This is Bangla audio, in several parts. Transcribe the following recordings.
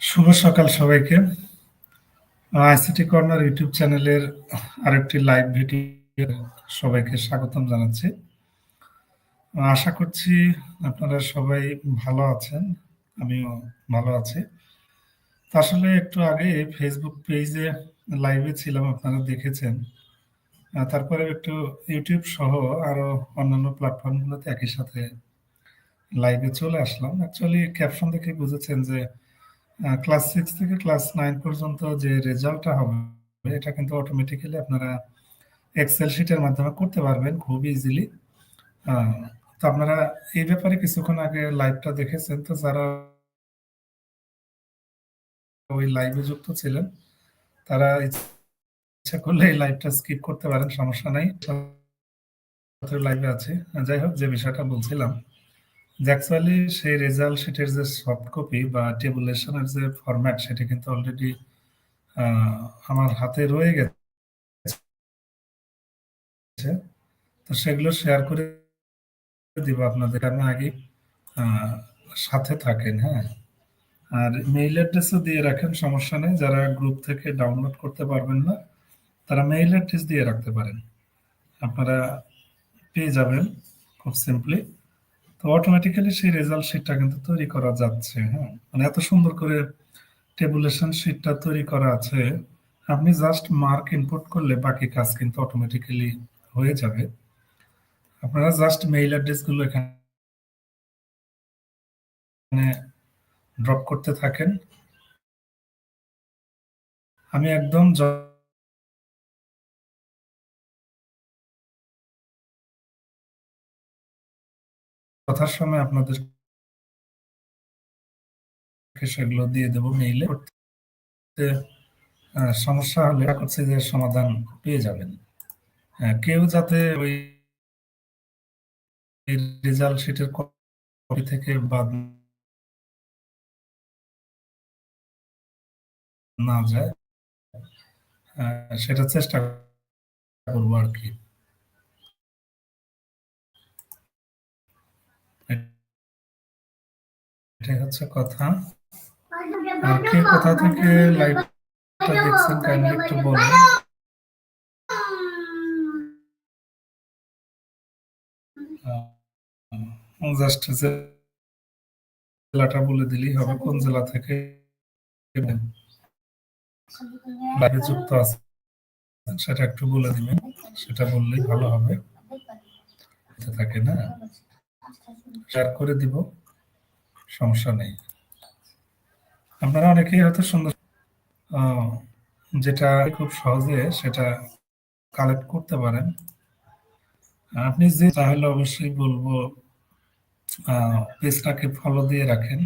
শুভ সকাল সবাইকে। আইসিটি কর্নার ইউটিউব চ্যানেলের আরেকটি লাইভ ভিডিও সবাইকে স্বাগতম জানাচ্ছি। আশা করছি আপনারা সবাই ভালো আছেন, আমিও ভালো আছি। আসলে একটু আগে ফেসবুক পেজে লাইভে ছিলাম, আপনারা দেখেছেন। তারপরে একটু ইউটিউব সহ আরও অন্যান্য প্ল্যাটফর্মগুলোতে একই সাথে লাইভে চলে আসলাম। অ্যাকচুয়ালি ক্যাপশন দেখে বুঝেছেন যে ক্লাস সিক্স থেকে ক্লাস নাইন পর্যন্ত যে রেজাল্টটা হবে, এটা কিন্তু অটোমেটিক্যালি আপনারা এক্সেল শিটের মাধ্যমে করতে পারবেন খুব ইজিলি তো আপনারা এই ব্যাপারে কিছুক্ষণ আগে লাইভটা দেখেছেন, তো যারা ওই লাইভে যুক্ত ছিলেন, তারা ইচ্ছা করলে এই লাইভটা স্কিপ করতে পারেন, সমস্যা নাই। লাইভে আছে। যাই হোক, যে বিষয়টা বলছিলাম অ্যাকচুয়ালি সেই রেজাল্ট শিটের যে সফট কপি বা টেবুলেশনের যে ফরম্যাট সেটা কিন্তু অলরেডি আমার হাতে রয়ে গেছে। তো সেগুলো শেয়ার করে দিব আপনাদের। আমি আগে সাথে থাকেন হ্যাঁ। আর মেইল অ্যাড্রেসও দিয়ে রাখেন, সমস্যা নেই। যারা গ্রুপ থেকে ডাউনলোড করতে পারবেন না, তারা মেইল অ্যাড্রেস দিয়ে রাখতে পারেন। আপনারা পেয়ে যাবেন খুব সিম্পলি অটোমেটিক্যালি সেই রেজাল্ট শিটটা কিন্তু তৈরি করা যাচ্ছে হ্যাঁ? মানে এত সুন্দর করে টেবুলেশন শিটটা তৈরি করা আছে। আপনি জাস্ট মার্ক ইনপুট করলে বাকি কাজ কিন্তু অটোমেটিক্যালি হয়ে যাবে। আপনারা জাস্ট মেইল অ্যাড্রেসগুলো এখানে ড্রপ করতে থাকেন। আমি একদম কথার সময় আপনাদের সেগুলো দিয়ে দেবো মেইলে সমস্যা হলে করছে যে সমাধান পেয়ে যাবেন। কেউ যাতে ওই রেজাল্ট শিটের কপি থেকে বাদ না যায় সেটা চেষ্টা করব আর কি। এটাই হচ্ছে কথা। আর কে কোথা থেকে লাইভটা দেখছেন কাইন্ডলি একটু বলবেন জাস্ট জেলাটা বলে দিলেই হবে, কোন জেলা থেকে লাইভে যুক্ত আছে সেটা একটু বলে দিবেন, সেটা বললেই ভালো হবে। থাকে না। শেয়ার করে দিব। সমস্যা নেই। আপনারা অনেকেই হয়তো সুন্দর যেটা খুব সহজে সেটা কালেক্ট করতে পারেন। আপনি যে তাহলে অবশ্যই বলব পেজটাকে ফলো দিয়ে রাখেন।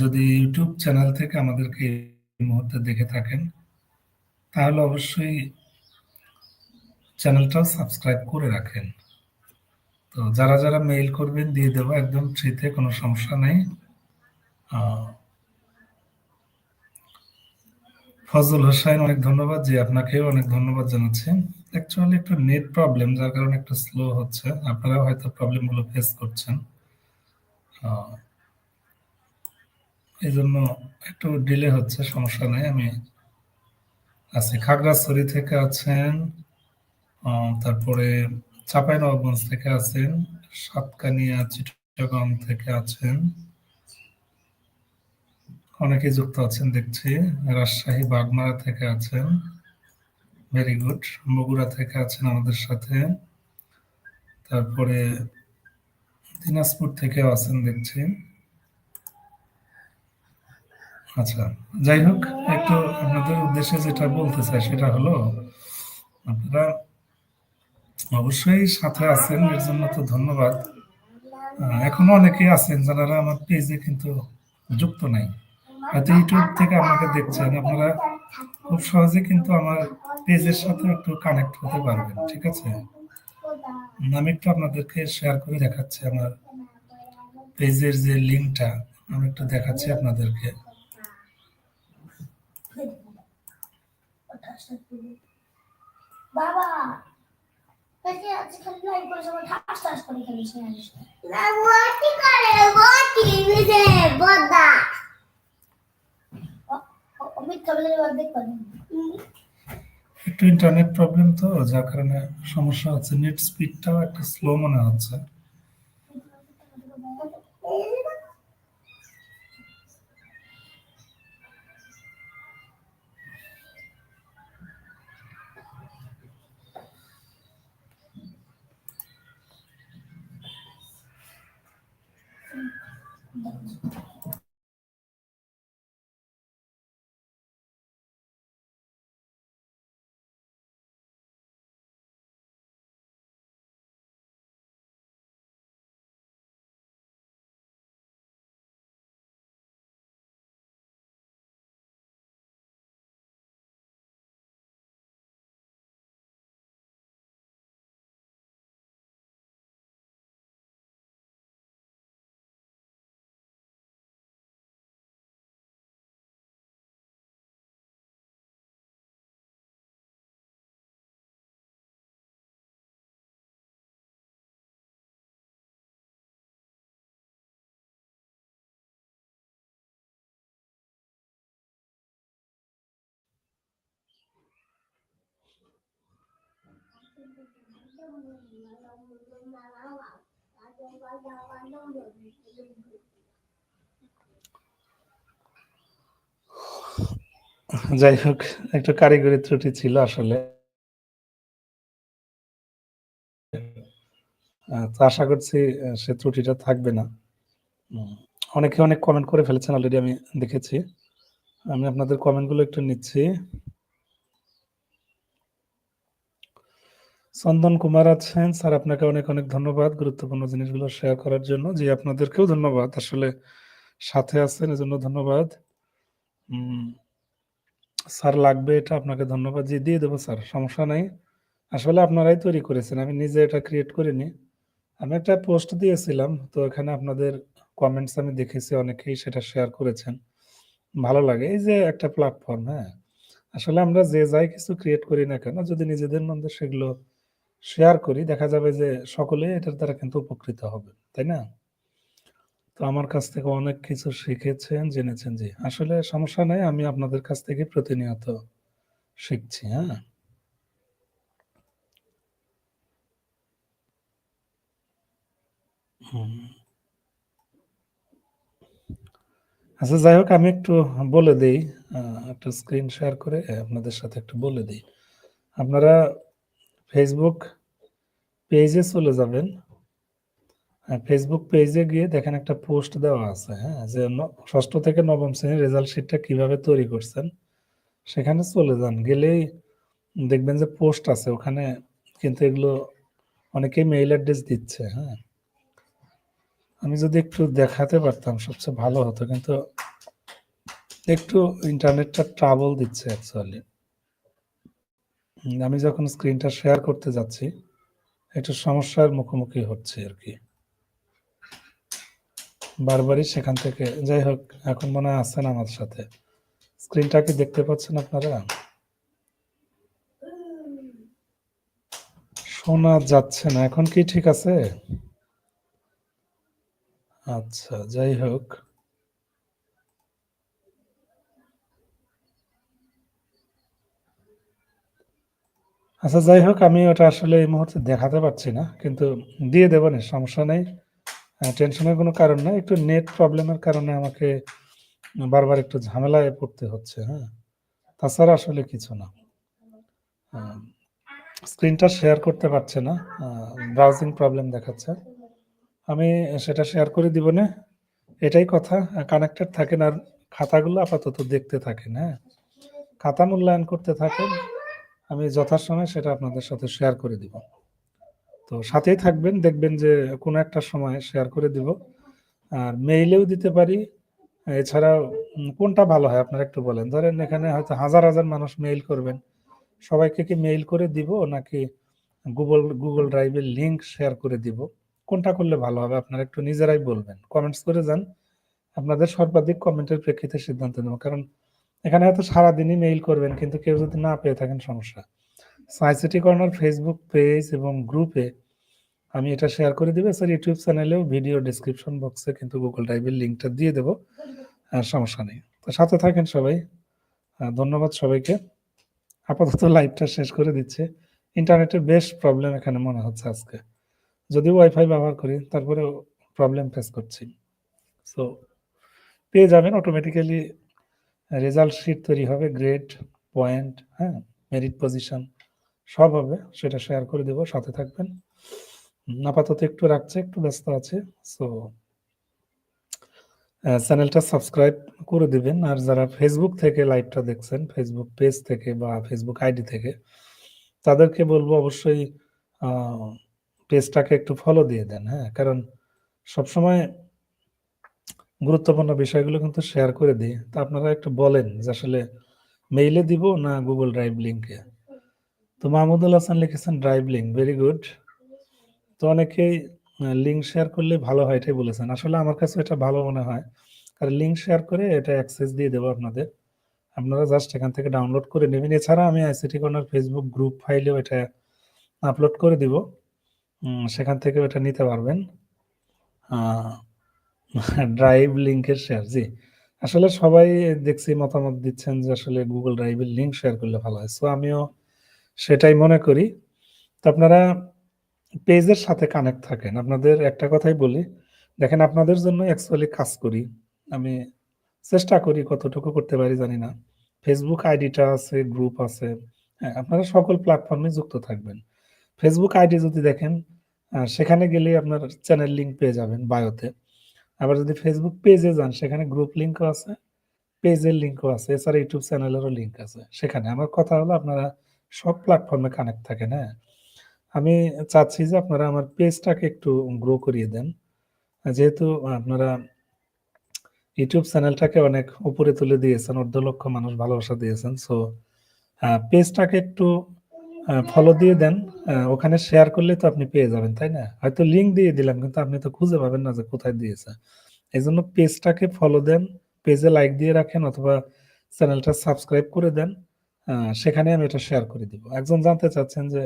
যদি ইউটিউব চ্যানেল থেকে আমাদেরকে এই মুহূর্তে দেখে থাকেন, তাহলে অবশ্যই চ্যানেলটাও সাবস্ক্রাইব করে রাখেন। তো যারা যারা মেইল করবেন, দিয়ে দেবো, একদম ফ্রিতে কোনো সমস্যা নেই। ফজল হোসাইন অনেক ধন্যবাদ জি, আপনাকেও অনেক ধন্যবাদ জানাচ্ছি। অ্যাকচুয়ালি একটু নেট প্রবলেম যার কারণে একটু স্লো হচ্ছে। আপনারা হয়তো প্রবলেমগুলো ফেস করছেন। এই জন্য একটু ডিলে হচ্ছে, সমস্যা নেই, আমি আছি। খাগড়াছড়ি থেকে আছেন তারপরে চাপাই নবাবগঞ্জ থেকে আছেন, সাতকানিয়া, চিটগাং থেকে আছেন। অনেকে যুক্ত আছেন, দেখছি। রাজশাহী, বাগমারা থেকে আছেন। ভেরি গুড বগুড়া থেকে আছেন আমাদের সাথে। তারপরে দিনাজপুর থেকেও আছেন, দেখছি। আচ্ছা যাই হোক, একটু আপনাদের উদ্দেশ্যে যেটা বলতে চাই, সেটা হলো, আপনারা অবশ্যই সাথে আছেন, এর জন্য তো ধন্যবাদ। এখনও অনেকে আছেন যারা আমার পেজে কিন্তু যুক্ত নাই। হয়তো ইউটিউব থেকে আমাকে দেখছেন, আপনারা খুব সহজে কিন্তু আমার পেজের সাথে একটু কানেক্ট হতে পারবেন, ঠিক আছে? আমি একটু আপনাদেরকে শেয়ার করে দেখাচ্ছি আমার পেজের যে লিঙ্কটা আমি একটু দেখাচ্ছি আপনাদেরকে। বাবা! একটু ইন্টারনেট প্রবলেম তো যার কারণে সমস্যা হচ্ছে নেট স্পিডটাও একটা স্লো মনে হচ্ছে যাই হোক একটু কারিগরি ত্রুটি ছিল আসলে। আশা করছি সে ত্রুটিটা থাকবে না। অনেকে অনেক কমেন্ট করে ফেলেছেন অলরেডি আমি দেখেছি। আমি আপনাদের কমেন্টগুলো একটু নিচ্ছি। চন্দন কুমার আছেন। স্যার, আপনাকে অনেক অনেক ধন্যবাদ গুরুত্বপূর্ণ জিনিসগুলো শেয়ার করার জন্য। জি, আপনাদেরকেও ধন্যবাদ। আসলে সাথে আছেন এজন্য ধন্যবাদ। স্যার লাগবে এটা, আপনাকে ধন্যবাদ। জি, দিয়ে দেবো স্যার, সমস্যা নাই। আসলে আপনারাই তৈরি করেছেন, আমি নিজে এটা ক্রিয়েট করিনি। আমি একটা পোস্ট দিয়েছিলাম, তো এখানে আপনাদের কমেন্টস আমি দেখেছি, অনেকেই সেটা শেয়ার করেছেন। ভালো লাগে, এই যে একটা প্ল্যাটফর্ম হ্যাঁ? আসলে আমরা যে যাই কিছু ক্রিয়েট করি না কেন, যদি নিজেদের মধ্যে সেগুলো শেয়ার করি, দেখা যাবে যে সকলে এটার দ্বারা কিন্তু উপকৃত হবে, তাই না? তো আমার কাছ থেকে অনেক কিছু শিখেছেন, জেনেছেন, জি। আসলে সমস্যা নাই, আমি আপনাদের কাছ থেকে প্রতিনিয়ত শিখছি হ্যাঁ? আচ্ছা যাই হোক, আমি একটু বলে দিই একটা স্ক্রিন শেয়ার করে, আপনাদের সাথে একটু বলে দিই। আপনারা ফেসবুক পেজে চলে যাবেন। হ্যাঁ ফেসবুক পেজে গিয়ে দেখেন একটা পোস্ট দেওয়া আছে হ্যাঁ যে ষষ্ঠ থেকে নবম শ্রেণির রেজাল্ট শিটটা কীভাবে তৈরি করছেন, সেখানে চলে যান। গেলেই দেখবেন যে পোস্ট আছে, ওখানে কিন্তু এগুলো অনেকেই মেইল অ্যাড্রেস দিচ্ছে হ্যাঁ। আমি যদি একটু দেখাতে পারতাম, সবচেয়ে ভালো হতো, কিন্তু একটু ইন্টারনেটটা ট্রাবল দিচ্ছে অ্যাকচুয়ালি আমি যখন স্ক্রিনটা শেয়ার করতে যাচ্ছি, একটু সমস্যার মুখোমুখি হচ্ছে আর কি। বারবারই সেখান থেকে, যাই হোক, এখন মনে হয় আছেন আমার সাথে। স্ক্রিনটা কি দেখতে পাচ্ছেন আপনারা? শোনা যাচ্ছে না, এখন কি ঠিক আছে? আচ্ছা যাই হোক। আচ্ছা যাই হোক, আমি ওটা আসলে এই মুহূর্তে দেখাতে পারছি না, কিন্তু দিয়ে দেবো না, সমস্যা নেই। টেনশনের কোনো কারণ নাই, একটু নেট প্রবলেমের কারণে আমাকে বারবার একটু ঝামেলায় পড়তে হচ্ছে হ্যাঁ। তাছাড়া আসলে কিছু না। স্ক্রিনটা শেয়ার করতে পারছে না ব্রাউজিং প্রবলেম দেখাচ্ছে। আমি সেটা শেয়ার করে দিব না, এটাই কথা কানেক্টেড থাকেন আর খাতাগুলো আপাতত দেখতে থাকেন হ্যাঁ। খাতা মূল্যায়ন করতে থাকেন। আমি যথাসময়ে সেটা আপনাদের সাথে শেয়ার করে দিব। তো সাথেই থাকবেন, দেখবেন যে কোনো একটা সময় শেয়ার করে দিব। আর মেইলেও দিতে পারি। এছাড়া কোনটা ভালো হয় আপনারা একটু বলেন। ধরেন এখানে হয়তো হাজার হাজার মানুষ মেইল করবেন। সবাইকে কি মেইল করে দিব নাকি গুগল গুগল ড্রাইভের লিংক শেয়ার করে দিব? কোনটা করলে ভালো হবে আপনারা একটু নিজেরাই বলবেন। কমেন্টস করে যান। আপনাদের সর্বাধিক কমেন্টের প্রেক্ষিতে সিদ্ধান্ত নেব। কারণ এখানে হয়তো সারাদিনই মেইল করবেন, কিন্তু কেউ যদি না পেয়ে থাকেন সমস্যা। সাইসিটি কর্নার ফেসবুক পেজ এবং গ্রুপে আমি এটা শেয়ার করে দিবে। স্যার ইউটিউব চ্যানেলেও ভিডিও ডিসক্রিপশন বক্সে কিন্তু গুগল ড্রাইভের লিঙ্কটা দিয়ে দেবো। সমস্যা নেই। তো সাথে থাকেন সবাই। ধন্যবাদ সবাইকে। আপাতত লাইভটা শেষ করে দিচ্ছে। ইন্টারনেটের বেশ প্রবলেম এখানে মনে হচ্ছে আজকে। যদি ওয়াইফাই ব্যবহার করি, তারপরেও প্রবলেম ফেস করছি। সো পেয়ে যাবেন অটোমেটিক্যালি রেজাল্ট শিট তৈরি হবে গ্রেড পয়েন্ট হ্যাঁ মেরিট পজিশন সব হবে, সেটা শেয়ার করে দেবো, সাথে থাকবেন। আপাতত একটু রাখছে, একটু ব্যস্ত আছে সো চ্যানেলটা সাবস্ক্রাইব করে দিবেন, আর যারা ফেসবুক থেকে লাইভটা দেখছেন ফেসবুক পেজ থেকে বা ফেসবুক আইডি থেকে, তাদেরকে বলব অবশ্যই পেজটাকে একটু ফলো দিয়ে দেন হ্যাঁ কারণ সবসময় গুরুত্বপূর্ণ বিষয়গুলো কিন্তু শেয়ার করে দিই। তা আপনারা একটু বলেন যে আসলে মেইলে দিব না গুগল ড্রাইভ লিঙ্কে তো মাহমুদুল হাসান লিখেছেন ড্রাইভ লিঙ্ক ভেরি গুড তো অনেকেই লিঙ্ক শেয়ার করলে ভালো হয় এটাই বলেছেন। আসলে আমার কাছে এটা ভালো মনে হয়। কারণ লিঙ্ক শেয়ার করে এটা অ্যাক্সেস দিয়ে দেবো আপনাদের। আপনারা জাস্ট এখান থেকে ডাউনলোড করে নেবেন। এছাড়া আমি আইসিটি কর্নার ফেসবুক গ্রুপ ফাইলেও এটা আপলোড করে দিব। সেখান থেকে এটা নিতে পারবেন। ড্রাইভ লিঙ্কের শেয়ার জি। আসলে সবাই দেখছি মতামত দিচ্ছেন যে আসলে গুগল ড্রাইভের লিঙ্ক শেয়ার করলে ভালো হয়। সো আমিও সেটাই মনে করি। তো আপনারা পেজের সাথে কানেক্ট থাকেন। আপনাদের একটা কথাই বলি। দেখেন, আপনাদের জন্য অ্যাকচুয়ালি কাজ করি। আমি চেষ্টা করি কতটুকু করতে পারি জানি না। ফেসবুক আইডিটা আছে গ্রুপ আছে। হ্যাঁ আপনারা সকল প্ল্যাটফর্মে যুক্ত থাকবেন। ফেসবুক আইডি যদি দেখেন সেখানে গেলে আপনার চ্যানেল লিঙ্ক পেয়ে যাবেন বায়োতে আবার যদি ফেসবুক পেজে যান, সেখানে গ্রুপ লিঙ্কও আছে পেজের লিঙ্কও আছে, এছাড়া ইউটিউব চ্যানেলেরও লিঙ্ক আছে। সেখানে আমার কথা হলো, আপনারা সব প্ল্যাটফর্মে কানেক্ট থাকেন হ্যাঁ? আমি চাচ্ছি যে আপনারা আমার পেজটাকে একটু গ্রো করিয়ে দেন। যেহেতু আপনারা ইউটিউব চ্যানেলটাকে অনেক উপরে তুলে দিয়েছেন, অর্ধ লক্ষ মানুষ ভালোবাসা দিয়েছেন সো পেজটাকে একটু ফলো দিয়ে দেন। ওখানে শেয়ার করলে তো আপনি পেয়ে যাবেন, তাই না? হয়তো লিঙ্ক দিয়ে দিলাম, কিন্তু আপনি তো খুঁজে পাবেন না যে কোথায় দিয়েছে। এই জন্য পেজটাকে ফলো দেন পেজে লাইক দিয়ে রাখেন অথবা চ্যানেলটা সাবস্ক্রাইব করে দেন। সেখানে আমি এটা শেয়ার করে দিব। একজন জানতে চাচ্ছেন যে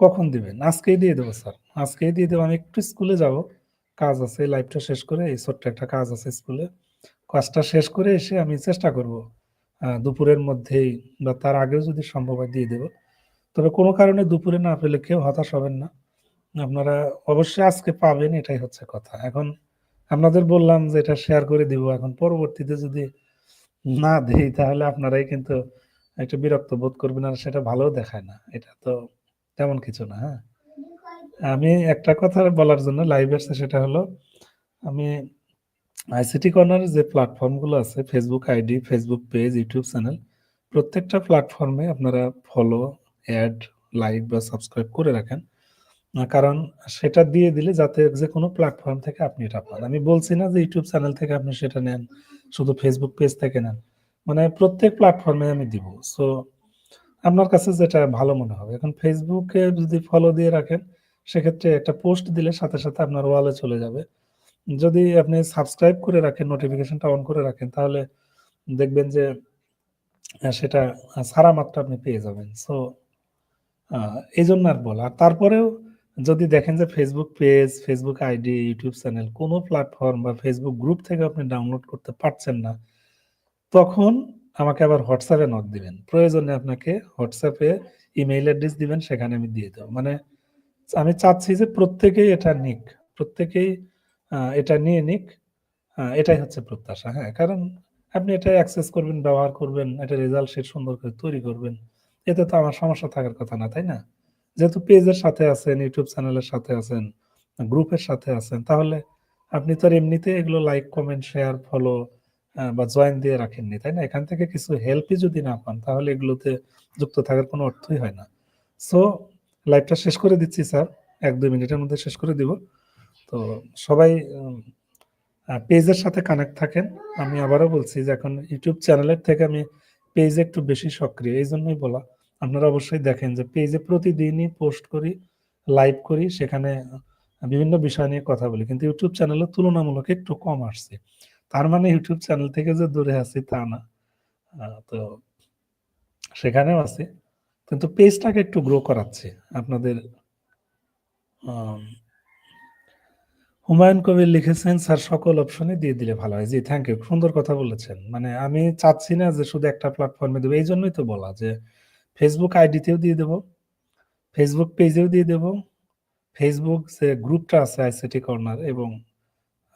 কখন দিবেন? আজকেই দিয়ে দেবো স্যার আজকেই দিয়ে দেবো। আমি একটু স্কুলে যাব। কাজ আছে লাইফটা শেষ করে, এই ছোট্ট একটা কাজ আছে স্কুলে কাজটা শেষ করে এসে আমি চেষ্টা করব দুপুরের মধ্যেই বা তার আগেও যদি সম্ভব হয় দিয়ে দেবো। তবে কোনো কারণে দুপুরে না পেলে কেউ হতাশ হবেন না। আপনারা অবশ্যই আজকে পাবেন, এটাই হচ্ছে কথা। এখন আপনাদের বললাম যে এটা শেয়ার করে দিব। এখন পরবর্তীতে যদি না দিই, তাহলে আপনারাই কিন্তু একটু বিরক্ত বোধ করবেন আর সেটা ভালো দেখায় না। এটা তো তেমন কিছু না হ্যাঁ? আমি একটা কথা বলার জন্য লাইভ আসছে সেটা হলো আমি আইসিটি কর্নার যে প্ল্যাটফর্মগুলো আছে Facebook ID Facebook page YouTube channel প্রত্যেকটা প্ল্যাটফর্মে আপনারা ফলো অ্যাড লাইক বা সাবস্ক্রাইব করে রাখেন। কারণ সেটা দিয়ে দিলে যাতে যে কোনো প্ল্যাটফর্ম থেকে আপনি এটা পান। আমি বলছি না যে ইউটিউব চ্যানেল থেকে আপনি সেটা নেন, শুধু ফেসবুক পেজ থেকে নেন। মানে প্রত্যেক প্ল্যাটফর্মে আমি দিব। সো আপনার কাছে যেটা ভালো মনে হবে। এখন ফেসবুকে যদি ফলো দিয়ে রাখেন, সেক্ষেত্রে একটা পোস্ট দিলে সাথে সাথে আপনার ওয়ালে চলে যাবে। যদি আপনি সাবস্ক্রাইব করে রাখেন নোটিফিকেশনটা অন করে রাখেন, তাহলে দেখবেন যে সেটা সারা মাত্রা আপনি পেয়ে যাবেন। সো এই জন্য আর বলা। আর তারপরেও যদি দেখেন যে Facebook page Facebook ID YouTube channel কোনো প্ল্যাটফর্ম বা ফেসবুক গ্রুপ থেকে আপনি ডাউনলোড করতে পারছেন না, তখন আমাকে আবার হোয়াটসঅ্যাপে নক দিবেন। প্রয়োজনে আপনাকে হোয়াটসঅ্যাপে ইমেইল অ্যাড্রেস দিবেন, সেখানে আমি দিয়ে দেবো। মানে আমি চাচ্ছি যে প্রত্যেকেই এটা নিক, প্রত্যেকেই এটা নিয়ে নিক। এটাই হচ্ছে প্রত্যাশা হ্যাঁ। কারণ আপনি এটা অ্যাক্সেস করবেন, ব্যবহার করবেন এটা রেজাল্ট সুন্দর করে তৈরি করবেন। এতে তো আমার সমস্যা থাকার কথা না, তাই না? যেহেতু পেজের সাথে আছেন, ইউটিউব চ্যানেলের সাথে আছেন, গ্রুপের সাথে আছেন, তাহলে আপনি তো এমনিতে এগুলো লাইক কমেন্ট শেয়ার ফলো বা জয়েন দিয়ে রাখেননি, তাই না? এখান থেকে কিছু হেল্পই যদি না পান, তাহলে এগুলোতে যুক্ত থাকার কোনো অর্থই হয় না। সো লাইভটা শেষ করে দিচ্ছি স্যার এক, দুই মিনিটের মধ্যে শেষ করে দিব। তো সবাই পেজের সাথে কানেক্ট থাকেন। আমি আবারও বলছি যে এখন ইউটিউব চ্যানেলের থেকে আমি পেজে একটু বেশি সক্রিয়, এই জন্যই বলা। আপনারা অবশ্যই দেখেন যে পেজে প্রতিদিনই পোস্ট করি লাইভ করি, সেখানে বিভিন্ন বিষয় নিয়ে কথা বলি। কিন্তু ইউটিউব চ্যানেলে তুলনামূলক একটু কম আসছে। তার মানে ইউটিউব চ্যানেল থেকে যে দূরে আছি তা না। তো সেখানেও আছে। কিন্তু পেজটাকে একটু গ্রো করাচ্ছে। আপনাদের হুমায়ুন কবির লিখেছেন, স্যার, সকল অপশনে দিয়ে দিলে ভালো হয়। জি থ্যাংক ইউ সুন্দর কথা বলেছেন। মানে আমি চাচ্ছি না যে শুধু একটা প্ল্যাটফর্মে দেবো। এই জন্যই তো বলা যে ফেসবুক আইডিতেও দিয়ে দেবো ফেসবুক পেজেও দিয়ে দেবো ফেসবুক যে গ্রুপটা আছে আইসিটি কর্নার এবং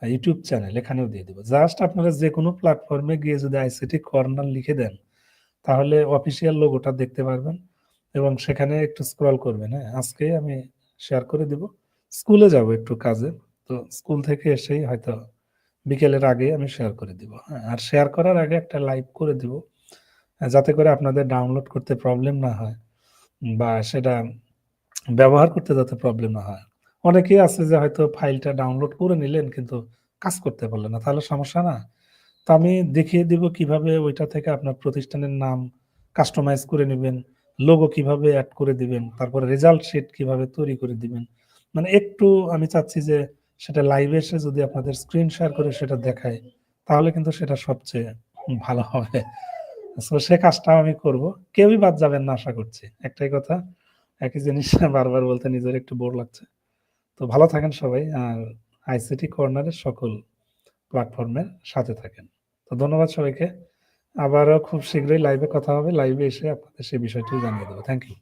ইউটিউব চ্যানেল এখানেও দিয়ে দেবো। জাস্ট আপনারা যে কোনো প্ল্যাটফর্মে গিয়ে যদি আইসিটি কর্নার লিখে দেন, তাহলে অফিসিয়াল লোগোটা দেখতে পারবেন এবং সেখানে একটু স্ক্রল করবেন। হ্যাঁ আজকে আমি শেয়ার করে দিব। স্কুলে যাব একটু কাজে। তো স্কুল থেকে এসেই হয়তো বিকেলের আগে আমি শেয়ার করে দিব। হ্যাঁ আর শেয়ার করার আগে একটা লাইভ করে দিব, যাতে করে আপনাদের ডাউনলোড করতে প্রবলেম না হয় বা সেটা ব্যবহার করতে যাতে প্রবলেম না হয়। অনেকেই আছে যে হয়তো ফাইলটা ডাউনলোড করে নিলেন কিন্তু কাজ করতে পারলেন না, তাহলে সমস্যা না। তো আমি দেখিয়ে দিব কীভাবে ওইটা থেকে আপনার প্রতিষ্ঠানের নাম কাস্টমাইজ করে নেবেন লোগো কীভাবে অ্যাড করে দিবেন, তারপরে রেজাল্ট শিট কীভাবে তৈরি করে দিবেন। মানে একটু আমি চাচ্ছি যে সেটা লাইভে এসে যদি আপনাদের স্ক্রিন শেয়ার করে সেটা দেখায়, তাহলে কিন্তু সেটা সবচেয়ে ভালো হবে। তো সে কাজটাও আমি করব। কেউই বাদ যাবেন না, আশা করছি। একটাই কথা, একই জিনিস বারবার বলতে নিজের একটু বোর লাগছে। তো ভালো থাকেন সবাই, আর আইসিটি কর্নারের সকল প্ল্যাটফর্মের সাথে থাকেন। তো ধন্যবাদ সবাইকে। আবারও খুব শীঘ্রই লাইভে কথা হবে। লাইভে এসে আপনাদের সেই বিষয়টি জানিয়ে দেবো। Thank you